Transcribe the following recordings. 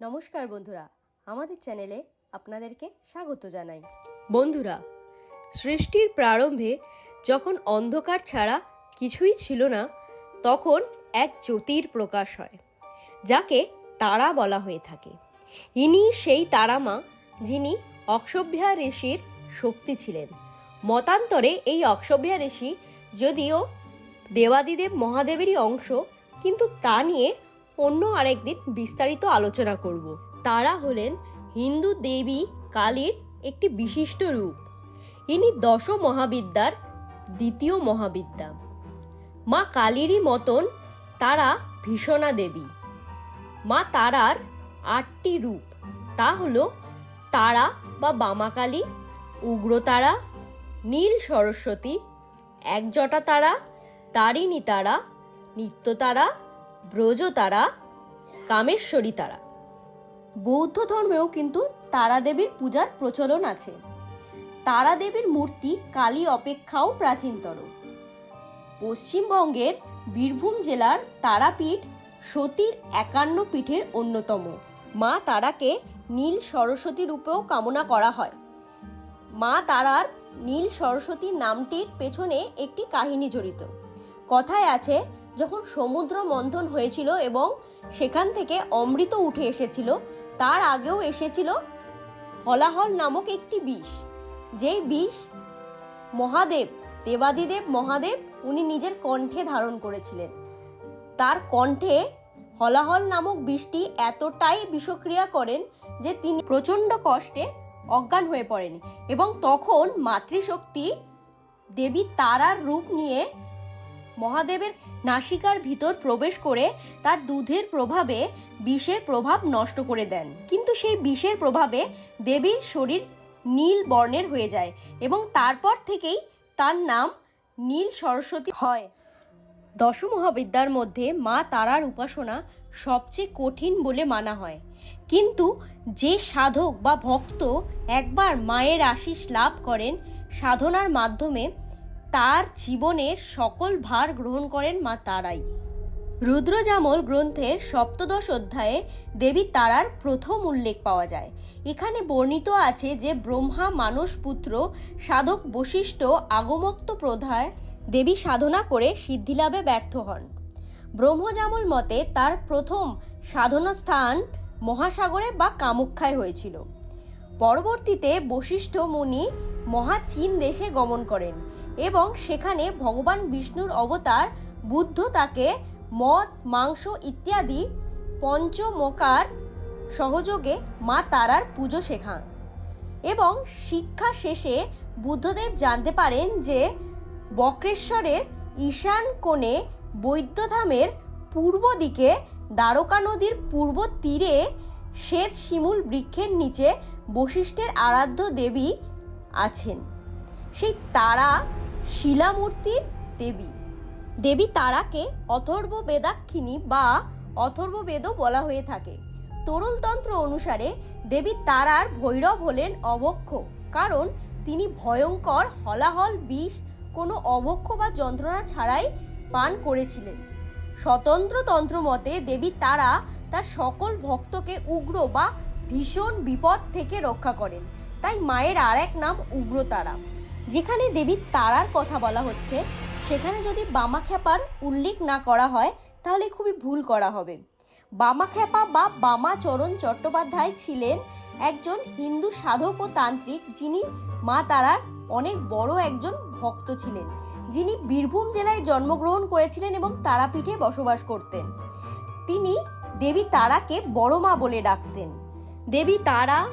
নমস্কার বন্ধুরা, আমাদের চ্যানেলে আপনাদেরকে স্বাগত জানাই। বন্ধুরা, সৃষ্টির প্রারম্ভে যখন অন্ধকার ছাড়া কিছুই ছিল না, তখন এক জ্যোতির প্রকাশ হয়, যাকে তারা বলা হয়ে থাকে। ইনি সেই তারামা যিনি অক্ষভ্যা ঋষির শক্তি ছিলেন। মতান্তরে এই অক্ষভ্যা ঋষি যদিও দেবাদিদেব মহাদেবেরই অংশ, কিন্তু তা নিয়ে অন্য আরেকদিন বিস্তারিত আলোচনা করব। তারা হলেন হিন্দু দেবী কালীর একটি বিশিষ্ট রূপ। ইনি দশ মহাবিদ্যার দ্বিতীয় মহাবিদ্যা। মা কালীরই মতন তারা ভীষণা দেবী। মা তারার আটটি রূপ। তা হল তারা বা বামাকালী, উগ্রতারা, নীল সরস্বতী, একজটা তারা, তারিণী তারা, নিত্যতারা ব্রজতারা কামেশ্বরী তারা। বৌদ্ধ ধর্মেও কিন্তু তারা দেবীর পূজার প্রচলন আছে। তারা দেবীর মূর্তি কালী অপেক্ষাও প্রাচীনতর। পশ্চিমবঙ্গের বীরভূম জেলার তারাপীঠ সতীর একান্ন পীঠের অন্যতম। মা তারাকে নীল সরস্বতী রূপেও কামনা করা হয়। মা তারার নীল সরস্বতী নামটির পেছনে একটি কাহিনী জড়িত। কথায় আছে যখন সমুদ্র মন্থন হয়েছিল এবং সেখান থেকে অমৃত উঠে এসেছিল, তার আগেও এসেছিল হলাহল নামক একটি বিষ। যেই বিষ মহাদেব, দেবাদিদেব মহাদেব, উনি নিজের কণ্ঠে ধারণ করেছিলেন। তার কণ্ঠে হলাহল নামক বিষটি এতটাই বিষক্রিয়া করেন যে তিনি প্রচণ্ড কষ্টে অজ্ঞান হয়ে পড়েন এবং তখন মাতৃশক্তি দেবী তারার রূপ নিয়ে মহাদেবের নাসিকার ভিতর প্রবেশ করে তার দুধের প্রভাবে বিষের প্রভাব নষ্ট করে দেন। কিন্তু সেই বিষের প্রভাবে দেবীর শরীর নীল বর্ণের হয়ে যায় এবং তারপর থেকেই তার নাম নীল সরস্বতী হয়। দশ মহাবিদ্যার মধ্যে মা তারার উপাসনা সবচেয়ে কঠিন বলে মানা হয়। কিন্তু যে সাধক বা ভক্ত একবার মায়ের আশিস লাভ করেন, সাধনার মাধ্যমে তার জীবনের সকল ভার গ্রহণ করেন মা তারাই। রুদ্রজামল গ্রন্থের সপ্তদশ অধ্যায়ে দেবী তারার প্রথম উল্লেখ পাওয়া যায়। এখানে বর্ণিত আছে যে ব্রহ্মা মানস পুত্র সাধক বশিষ্ঠ আগমক্ত প্রধায় দেবী সাধনা করে সিদ্ধিলাভে ব্যর্থ হন। ব্রহ্মজামল মতে তার প্রথম সাধনা স্থান মহাসাগরে বা কামুক্ষায় হয়েছিল। পরবর্তীতে বশিষ্ঠ মুনি মহাচীন দেশে গমন করেন। এবং সেখানে ভগবান বিষ্ণুর অবতার, বুদ্ধ তাকে মদ, মাংস ইত্যাদি পঞ্চমকার সহযোগে মা তারার পুজো শেখান। এবং শিক্ষা শেষে বুদ্ধদেব জানতে পারেন যে বক্রেশ্বরের ঈশান কোণে বৈদ্যধামের পূর্ব দিকে দ্বারকা নদীর পূর্ব তীরে শ্বেত শিমুল বৃক্ষের নিচে বশিষ্ঠের আরাধ্য দেবী আছেন। সেই তারা শিলামূর্তির দেবী। দেবী তারাকে অথর্ব বেদাক্ষিণী বা অথর্ব বেদও বলা হয়ে থাকে। তরুলতন্ত্র অনুসারে দেবী তারার ভৈরব হলেন অবক্ষ, কারণ তিনি ভয়ঙ্কর, হলাহল, বিষ, কোনো অবক্ষ বা যন্ত্রণা ছাড়াই পান করেছিলেন। স্বতন্ত্র তন্ত্র মতে দেবী তারা তার সকল ভক্তকে উগ্র বা ভীষণ বিপদ থেকে রক্ষা করেন। তাই মায়ের আর এক নাম উগ্রতারা। যেখানে দেবী তারার কথা বলা হচ্ছে, সেখানে যদি বামাখ্যাপার উল্লেখ না করা হয়, তাহলে খুবই ভুল করা হবে। বামাখ্যাপা বা বামাচরণ চট্টোপাধ্যায় ছিলেন একজন হিন্দু সাধক ও তান্ত্রিক যিনি মা তারার অনেক বড় একজন ভক্ত ছিলেন। যিনি বীরভূম জেলায় জন্মগ্রহণ করেছিলেন এবং তারাপীঠে বসবাস করতেন। তিনি দেবী তারাকে বড় মা বলে ডাকতেন। দেবী তারা,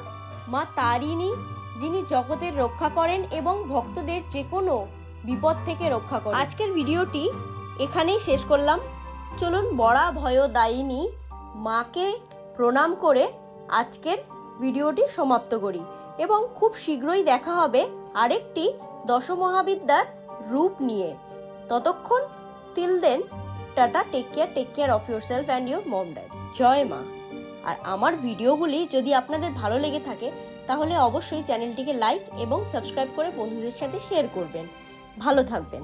মা তারিণী যিনি জগতের রক্ষা করেন এবং ভক্তদের যে কোনো বিপদ থেকে রক্ষা করেন। আজকের ভিডিওটি এখানেই শেষ করলাম। চলুন বড়া ভয় দায়িনী মাকে প্রণাম করে আজকের ভিডিওটি সমাপ্ত করি এবং খুব শীঘ্রই দেখা হবে আরেকটি দশমহাবিদ্যার রূপ নিয়ে। ততক্ষণ till then tata take care take care of yourself and your mom dad জয় মা। আর আমার ভিডিওগুলি যদি আপনাদের ভালো লেগে থাকে তাহলে অবশ্যই চ্যানেলটিকে লাইক এবং সাবস্ক্রাইব করে বন্ধুদের সাথে শেয়ার করবেন। ভালো থাকবেন।